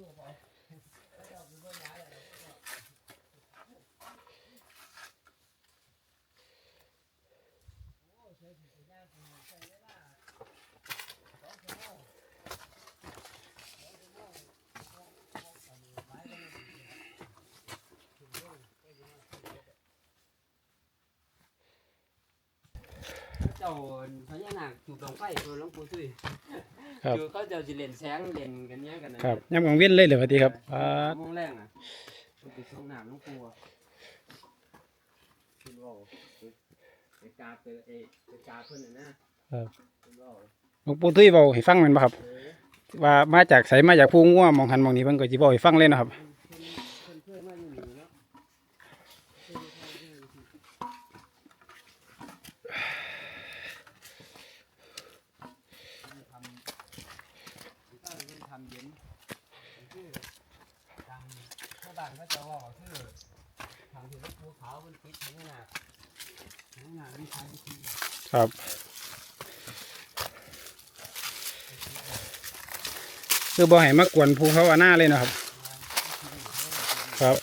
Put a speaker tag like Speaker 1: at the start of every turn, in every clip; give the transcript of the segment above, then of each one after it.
Speaker 1: ลูกเอาเขาจะเอาไปบ่ย้ายอะไรโอ้ใช้ถุงยางใช้เวลาสองชั่วโมงสองชั่วโมงพอพออันนี้ไม้ก็ไม่ดีถึงโลกก็ยังไม่ถึง
Speaker 2: เจ้าพญานาคถูกดองไฟตัวหลวงปู่ตุ้ย
Speaker 3: ครับ
Speaker 2: คือเขาเจ้าสิเล่นแสงเล่นกันเนี้ยกันนะครับ
Speaker 3: ย่ำกลางเว้นเลยเหรอสวัสดีครับอ่า
Speaker 2: โมงแรงอะมันเป็นสองน้ำหลวงปู่อะคุณว่าไปกาเปเอไปกาเพิ่นน่ะนะครับคุณว่า
Speaker 3: หลวงปู่ตุ้ยเบาให้ฟังแมันบ่ครับ
Speaker 2: เออ
Speaker 3: ว่ามาจากไสมาจากภูงัวหมองหันหมองนี้เพิ่นก็สิเว้าให้ฟังเลยเนาะครับ
Speaker 2: เพิ่นเพิ่นเคยมาอยู่นี่เนาะเพิ่นเคยมาอยู่นี่ทำถ้าเป็นทำเย็นคือทำชาว บ้านเขาจะว่าคือทำที่รถภูเขามันติดพญานาคพญานาคมันทำพิธี
Speaker 3: ครับคือบ่ให้มากวนภูเขาอาหน้าเลยนะครับ ครับ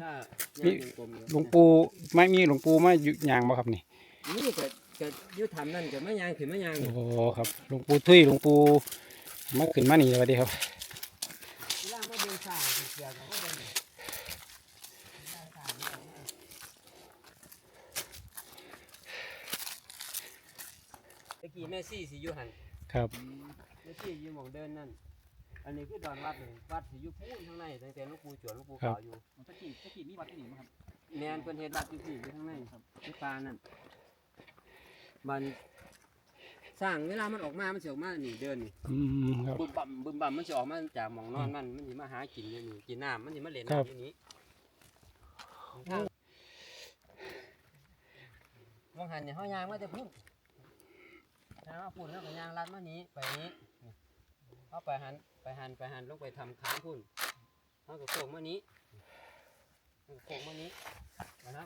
Speaker 2: ได้คือเราบ่ได้ตั้งมีข้าวอย่างกลมตัวนึงเวลาย่างอย่างกลมเนี่ย
Speaker 3: หลวงปู่ไม่มีหลวงปู่มาอยู่ยางบ่ครับนี่
Speaker 2: นี่ก็ก็อยุทำนั่นก็ไม่ยางขึ้นไม่ยางนี่
Speaker 3: โอ้ครับหลวงปู่ตุ้ยหลวงปู่มาขึ้นมานี่สวัสดีครับ
Speaker 2: เวลามาเดินสายเสียก็เดินนี่ได้สายนี่ตะกี้แม่ซี่สิอยู่หัน
Speaker 3: ครับ
Speaker 2: แม่ซี่อยู่หมองเดินนั่น อันนี้คือดอนวัดนี่วัดสิอยู่พูนข้างในตั้งแต่หลูกปูจวนหลูกปูขาวอยู่ แมนเป็นเฮ็ดวัดอยู่ที่อยู่ข้างในครับที่ปลานั่นมันสร้างเวลามันออกมามันสิออกมานี่เดินนี่
Speaker 3: อืมครับ
Speaker 2: บึมบั่มบึมบั่มมันจะออกมาจากหมองนอนมันมันสิมาหากินอยู่นี่กินน้ำมันสิมาเล่น
Speaker 3: ครับ
Speaker 2: น้ำอยู่นี้ทางมองหันเนี่ยเฮายางมาแต่พุ่นทางมาพุ่นแล้วก็ยางลัดมานี้ไปนี้นี่เอาไปหันไปหันไปหันลงไปทำค้างพุ่นเอาก็โค้งมานี้ ขอาก็โค้งมานี้มาน